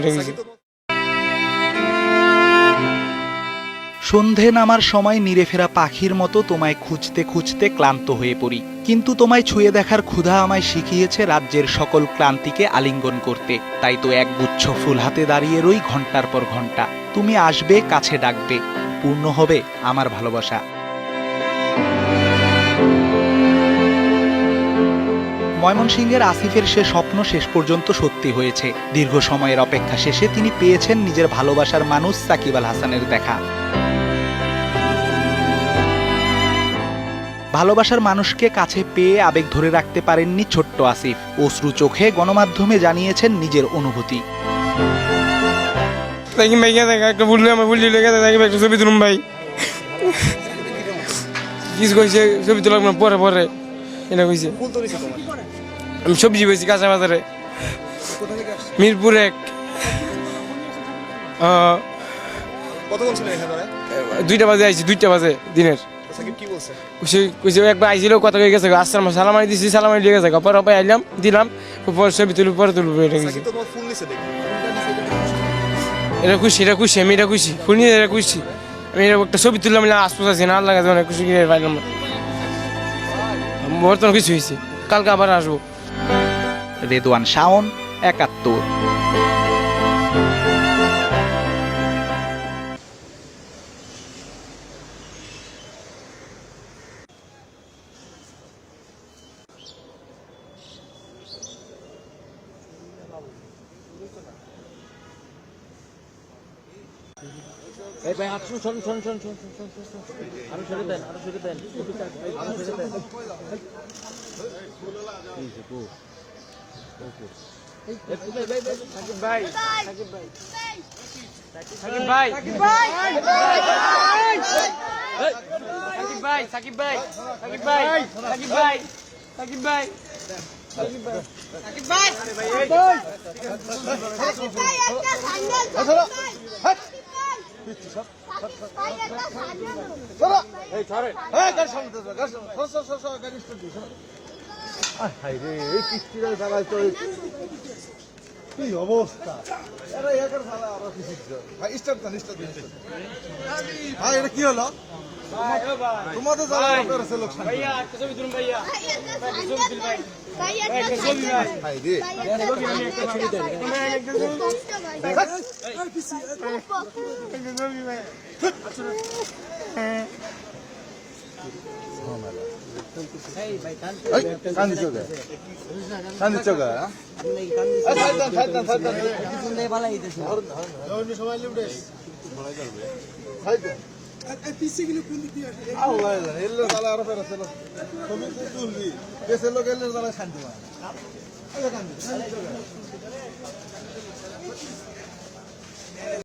গেছে। সন্ধে নামার সময় নিরে ফেরা পাখির মতো তোমায় খুঁজতে খুঁজতে ক্লান্ত হয়ে পড়ি। কিন্তু তোমায় ছুঁয়ে দেখার ক্ষুধা আমায় শিখিয়েছে রাজ্যের সকল ক্লান্তিকে আলিঙ্গন করতে। তাই তো এক গুচ্ছ ফুল হাতে দাঁড়িয়ে রই ঘণ্টার পর ঘণ্টা। তুমি আসবে, কাছে ডাকবে। পূর্ণ হবে আমার ভালোবাসা। ময়মনসিংহের আসিফের সে স্বপ্ন শেষ পর্যন্ত সত্যি হয়েছে। দীর্ঘ সময়ের অপেক্ষা শেষে তিনি পেয়েছেন নিজের ভালোবাসার মানুষ সাকিব আল হাসানের দেখা। ভালোবাসার মানুষকে কাছে পেয়ে আবেগ ধরে রাখতে পারেননি ছোট্ট আসিফ। অশ্রু চোখে গণমাধ্যমে জানিয়েছেন নিজের অনুভূতি। ভাই একটা ছবি ভাই। পরে পরে। এটা কইছে। আমি সবজি বেছি কাঁচা বাজারে। মিরপুর এক। দুইটা বাজে আইছি দুইটা বাজে দিনের। একবার কথা গেছে আচ্ছা, দিছি সালামারি গেছে আইলাম দিলাম ছবি তুলবো এটা খুশি এটা খুশি আমি এটা খুশি শুনি এটা আমি একটা ছবি তুললাম আসপাশ আছে না আল্লাহ অনেক মানে খুশি পাইলাম বর্তমান কিছু হয়েছে কালকে আবার আসব। রেদওয়ান শাওন একাত্তর। এই ভাই আটশো শোন শোন শোন শোন শোন শোন শোন শোন আরও সরে দেন আরও সরে দেন। আরও সরে দেন। এই যে কো সাকিব ভাই। সাকিব ভাই সাকিব ভাই সাকিব ভাই সাকিব ভাই সাকিব ভাই। সাকিব ভাই। সাকিব ভাই সাকিব ভাই। এই ছাড়ে হাই রে কিস্তিরা চালাইতে কি অবস্থা। এরা একার সালা আর কিছু ভাই স্টার্ট দেন স্টার্ট দেন ভাই এটা কি হলো? তোমাদের সালা আপনার আছে লোকসান ভাইয়া একটা ছবি দিন ভাইয়া। ভাইয়া একটা ছবি ভাই। ভাই রে আমি একটা ছবি দেব তোমরা একটা ছবি ভাই আর কিছু একটা ছবি ভাই আচ্ছা কান্দি চোখে কান্দি চোখে শান্তি পায়